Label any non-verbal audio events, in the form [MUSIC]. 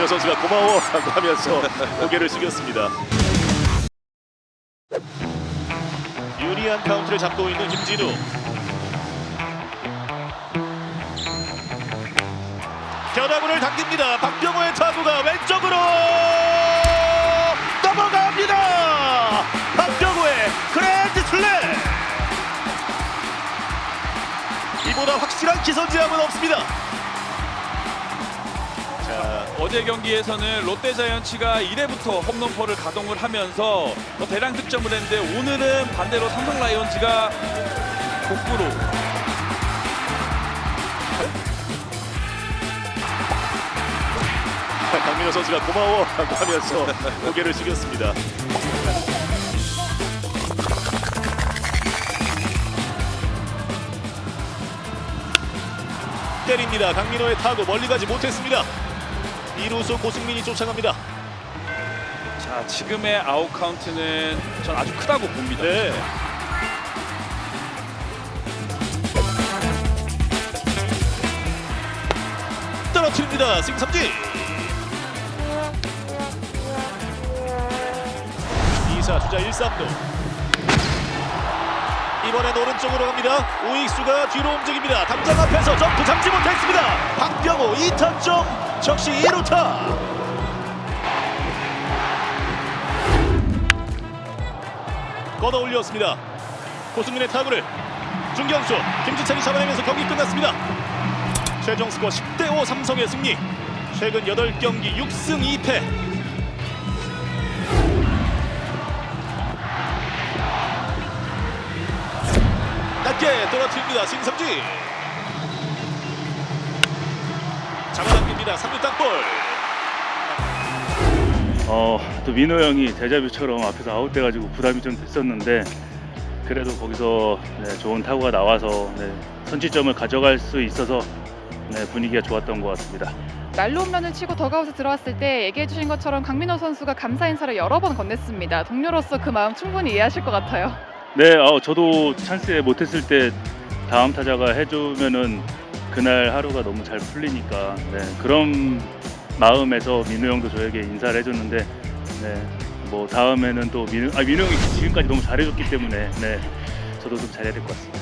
강민호 선수가 고마워 라고 하면서 고개를 숙였습니다. 유리한 카운트를 잡고 있는 김진우. 변화구를 당깁니다. 박병호의 타구가 왼쪽으로 넘어갑니다. 박병호의 그랜드 슬램. 이보다 확실한 기선제압은 없습니다. 자, 어제 경기에서는 롯데 자이언츠가 1회부터 홈런포를 가동을 하면서 뭐 대량 득점을 했는데 오늘은 반대로 삼성 라이온즈가 복구로 [LAUGHS] 강민호 선수가 고마워라고 하면서 고개를 숙였습니다. 때립니다. 강민호의 타구 멀리 가지 못했습니다. 이루수 고승민이 쫓아갑니다. 자 지금의 아웃 카운트는 전 아주 크다고 봅니다. 네. 떨어뜨립니다. 승삼진. 이사 주자 1삼루. 이번엔 오른쪽으로 갑니다. 우익수가 뒤로 움직입니다. 담장 앞에서 점프 잡지 못했습니다. 박병호 2타점 적시 1루타. 걷어 올렸습니다. 고승민의 타구를 중경수 김지찬이 잡아내면서 경기 끝났습니다. 최종 스코어 10대 5 삼성의 승리. 최근 8경기 6승 2패. 낮게 떨어뜨립니다. 신성지. 잡아당깁니다. 3루 땅볼. 어, 또 민호 형이 데자뷰처럼 앞에서 아웃돼가지고 부담이 좀 됐었는데 그래도 거기서 네, 좋은 타구가 나와서 네, 선취점을 가져갈 수 있어서 네, 분위기가 좋았던 것 같습니다. 날로 홈런을 치고 더가웃에 들어왔을 때 얘기해 주신 것처럼 강민호 선수가 감사 인사를 여러 번 건넸습니다. 동료로서 그 마음 충분히 이해하실 것 같아요. 네, 어, 저도 찬스에 못했을 때 다음 타자가 해주면은 그날 하루가 너무 잘 풀리니까 네, 그런 마음에서 민호 형도 저에게 인사를 해줬는데 네, 뭐 다음에는 또 민호, 아, 민호 형이 지금까지 너무 잘해줬기 때문에 네, 저도 좀 잘해야 될 것 같습니다.